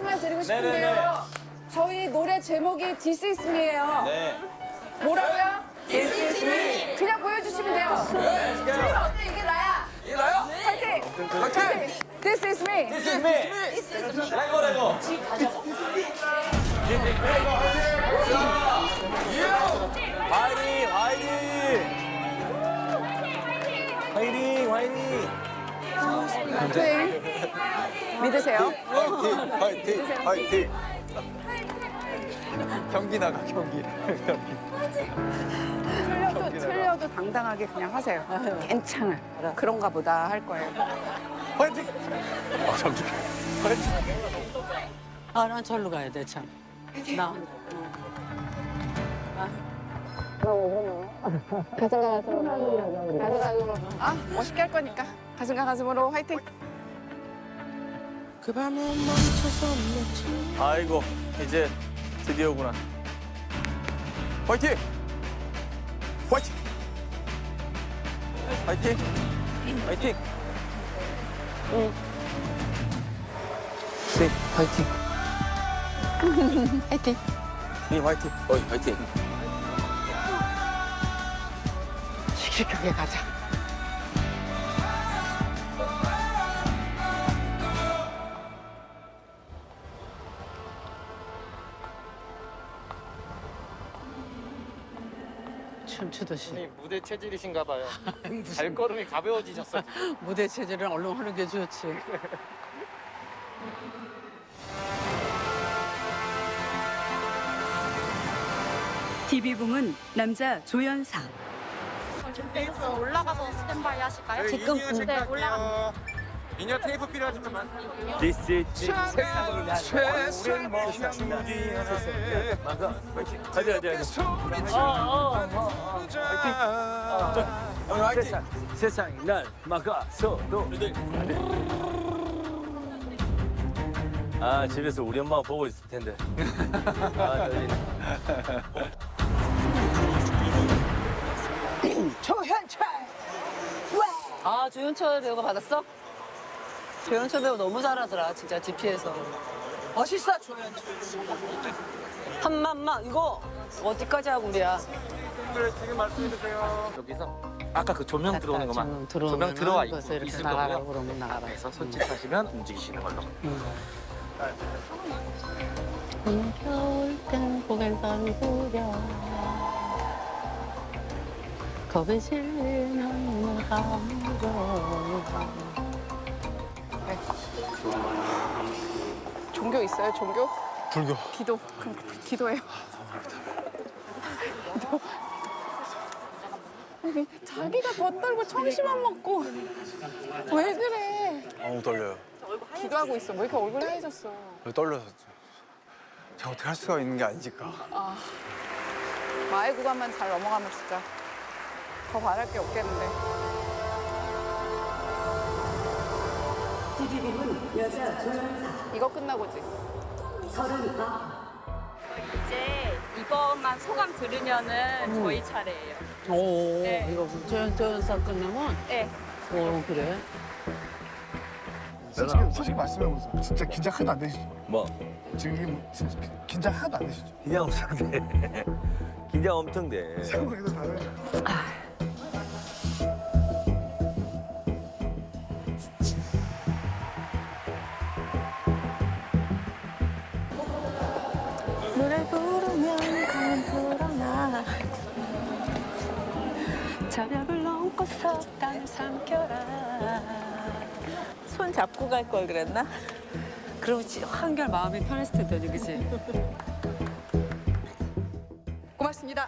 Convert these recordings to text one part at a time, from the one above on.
말씀만 드리고 싶은데요. 네네네. 저희 노래 제목이 This is me예요. 네. 뭐라고요? This is me. 그냥 보여주시면 돼요. 네, 지금 어때? 이게 나야. 이게 나요? 파이팅. 파이팅. This is me. This is me. 레고 레고. 화이팅 화이팅. 화이팅 화이팅. 파이팅. 믿으세요. 화이팅! 화이팅! 경기 나가 경기. 틀려도 틀려도 당당하게 그냥 하세요. 괜찮아. 그런가 보다 할 거예요. 화이팅! 아 잠시. 화이팅! 아, 난 절로 가야 돼, 참. 나. 아 멋있게 할 거니까 가슴과 가슴으로 화이팅. 그 밤에 멈춰서 묻지. 아이고 이제 드디어구나. 화이팅! 화이팅! 화이팅! 화이팅. 네, 화이팅. 화이팅. 네, 화이팅. 어이, 화이팅. 씩씩하게 가자. 춤추듯이. 무대 체질이신가 봐요. 발걸음이 가벼워지셨어요. 무대 체질은 얼른 하는 게 좋지. TV붐은 남자 베이스 올라가서 스탠바이 하실까요? 지금 네, 올라가. 미녀 테이프 필요하시면 뭐 주디 맞아. 어디 어디 어디. 세상 세상이 날 막아서도. 아 집에서 우리 엄마 보고 있을 텐데. 아 저기. 아, 조연철 배우가 받았어? 조연철 배우 너무 잘하더라, 진짜, DP에서. 멋있어, 조연철. 한만만, 이거 어디까지 하고 우리야? 지금 말씀해 주세요. 여기서 아까 그 조명 들어오는 것만 조명 들어오면 조명 들어와 있고 이렇게 있을 나가라고 거고요. 그러면 나가라. 그래서 손짓하시면 움직이시는 걸로. 겨울 땐 고개를 부려 겁에 실리는 감정 종교 있어요? 종교? 불교. 기도. 그럼 기도해요. 기도. 아니, 자기가 더 떨고 청심환 먹고 왜 그래? 너무 떨려요. 기도하고 있어. 왜 이렇게 얼굴 하얘졌어? 왜 떨려서. 제가 어떻게 할 수가 있는 게 아니니까. 마의 구간만 잘 넘어가면 진짜 더 바랄 게 없겠는데. TV붐은 여자 조연사 이거 끝나고지. 이제 이것만 소감 들으면은 저희 차례예요. 오 네. 이거 조연 조연사 끝나면 네. 오 그래 솔직히, 솔직히 말씀해보세요. 진짜 긴장 하나도 안 되시죠? 뭐 지금 뭐 진짜 긴장 하나도 안 되시죠? 긴장 엄청 돼. 긴장 엄청 돼. 생각해도 다르요 저벽을 넘고서 땅을 삼켜라 손 잡고 갈 걸 그랬나? 그렇지 한결 마음이 편했을 텐데 그지 고맙습니다.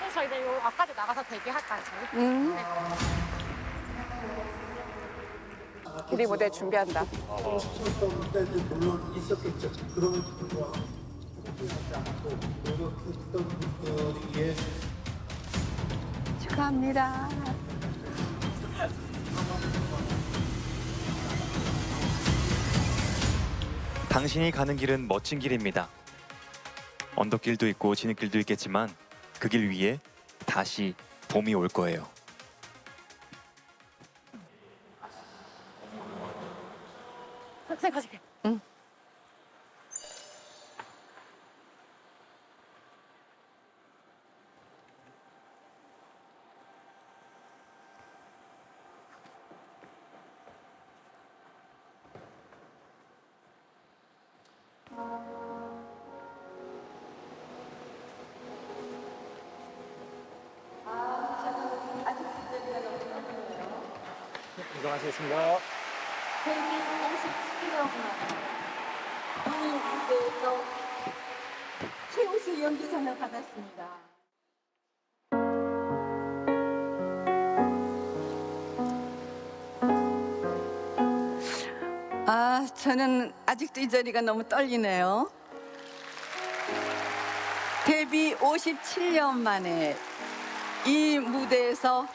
그래서 이제 요 앞까지 나가서 대기할까요? 음. 길이 무대 준비한다. 물론 있었겠죠. 그럼에도 불구하고 축하합니다. 당신이 가는 길은 멋진 길입니다. 언덕길도 있고 진흙길도 있겠지만 그 길 위에 다시 봄이 올 거예요. 고생하셨습니다. 최우수 연기상을 받았습니다. 아, 저는 아직도 이 자리가 너무 떨리네요. 데뷔 57년 만에 이 무대에서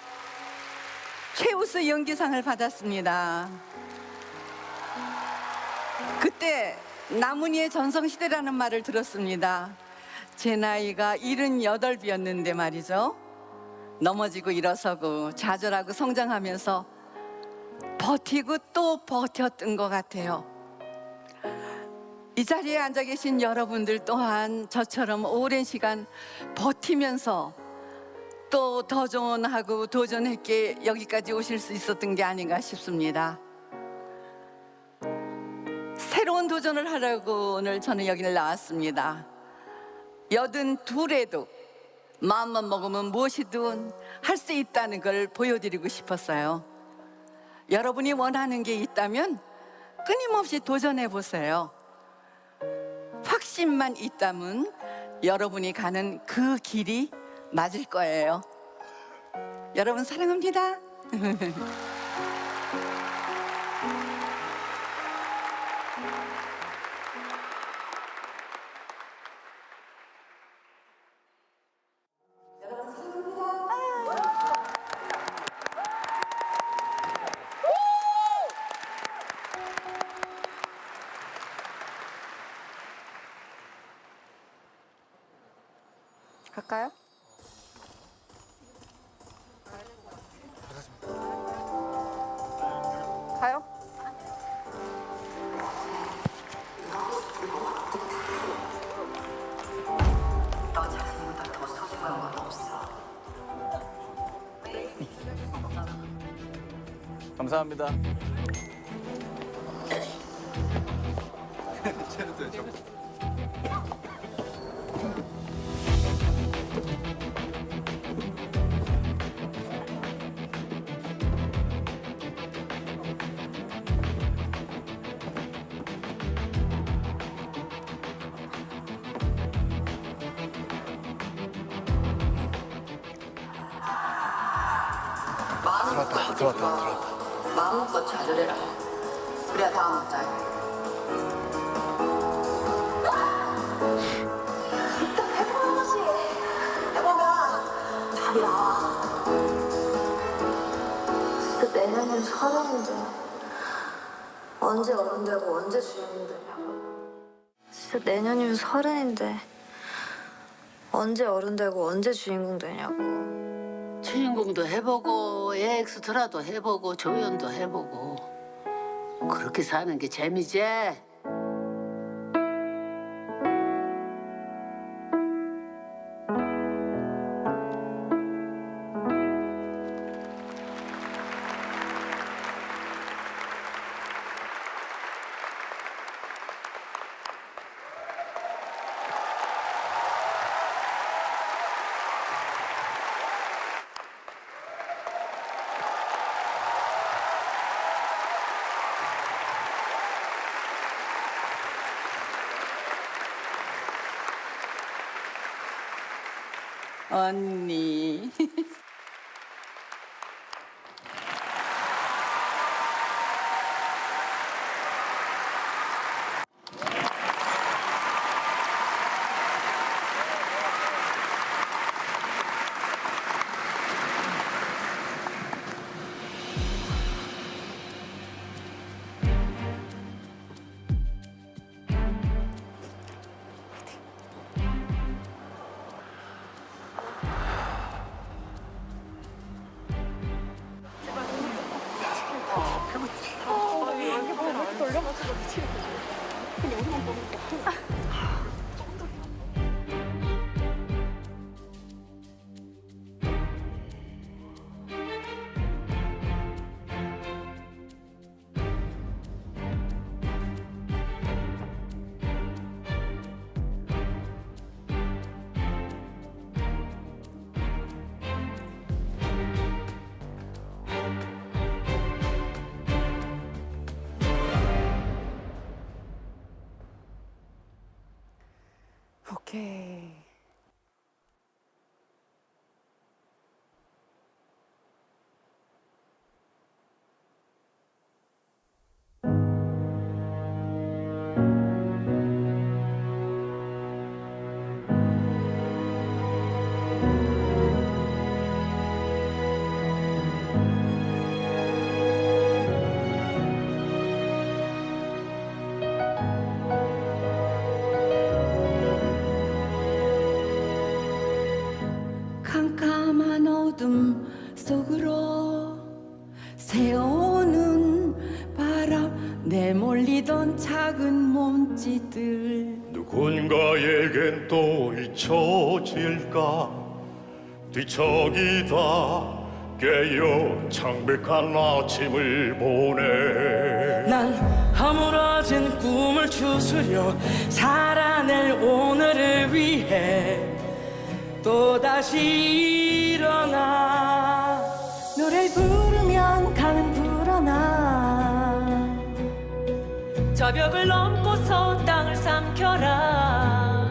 최우수 연기상을 받았습니다. 그때 나문희의 전성시대라는 말을 들었습니다. 제 나이가 78이었는데 말이죠. 넘어지고 일어서고 좌절하고 성장하면서 버티고 또 버텼던 것 같아요. 이 자리에 앉아 계신 여러분들 또한 저처럼 오랜 시간 버티면서 또 도전하고 도전했기에 여기까지 오실 수 있었던 게 아닌가 싶습니다. 새로운 도전을 하려고 오늘 저는 여기를 나왔습니다. 여든 둘에도 마음만 먹으면 무엇이든 할 수 있다는 걸 보여드리고 싶었어요. 여러분이 원하는 게 있다면 끊임없이 도전해 보세요. 확신만 있다면 여러분이 가는 그 길이 맞을 거예요. 여러분 사랑합니다. 감사합니다. 들어왔다, 들어왔다, 들어왔다. 마음껏 좌절해라. 그래야 다음. 진짜 내년엔 서른인데 언제 어른 되고 언제 주인공 되냐고. 진짜 내년이면 서른인데 언제 어른 되고 언제 주인공 되냐고 주인공도 해보고 엑스트라도 해보고 조연도 해보고 그렇게 사는 게 재미지. 언니. 어둠 속으로 새어오는 바람 내몰리던 작은 몸짓들. 누군가에겐 또 잊혀질까? 뒤척이다. 깨어 창백한 아침을 보내. 난 허물어진 꿈을 추스려 살아낼 오늘을 위해 또다시 일어나. 노래를 부르면 가는 불어나. 저 벽을 넘고서 땅을 삼켜라.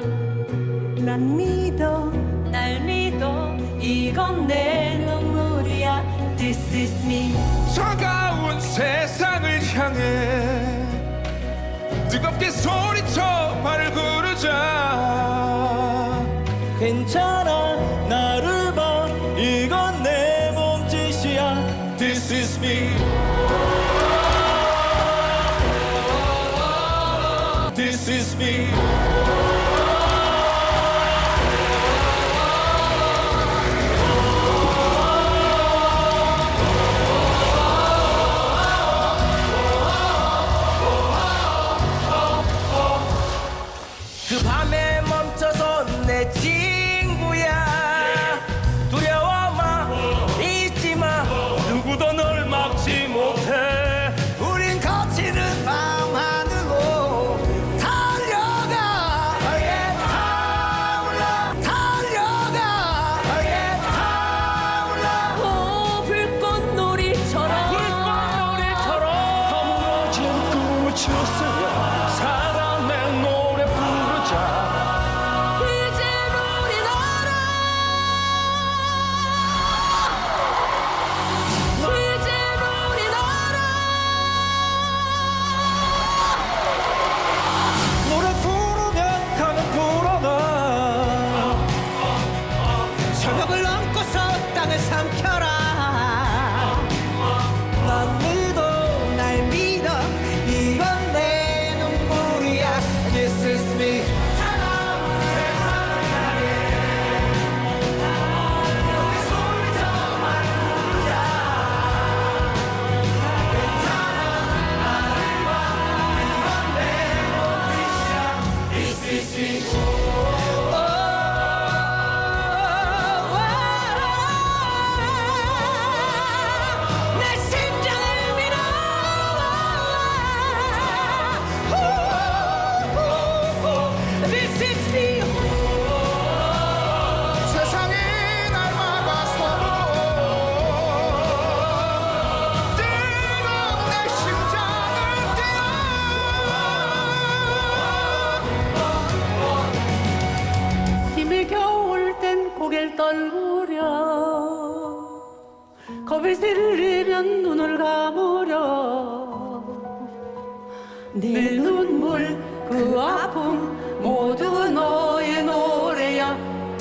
난 믿어. 날 믿어. 이건 내 눈물이야. This is me. 차가운 세상을 향해 뜨겁게 소리쳐 발을 구르자. 괜찮아 추스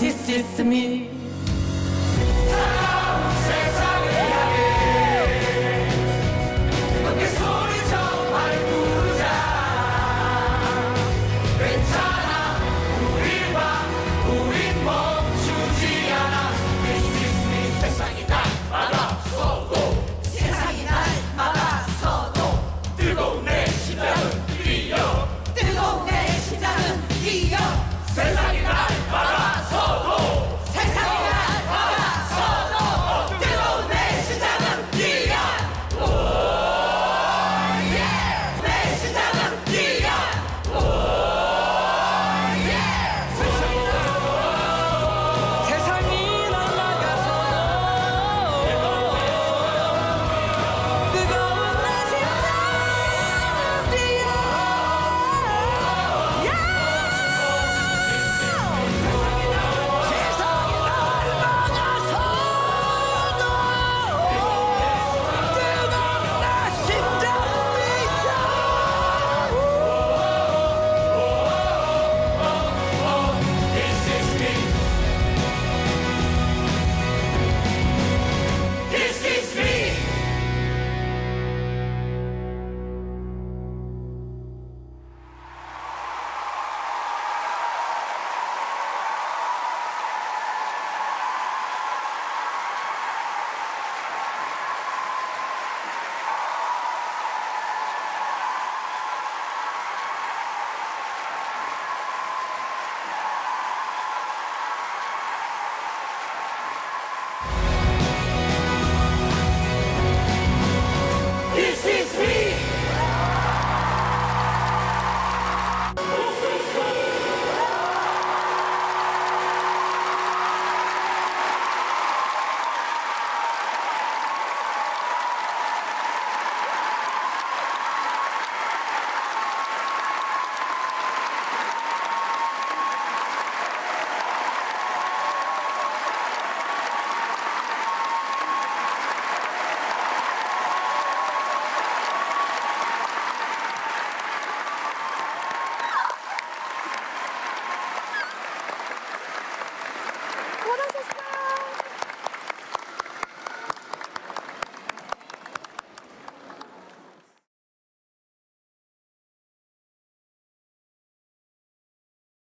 this is me.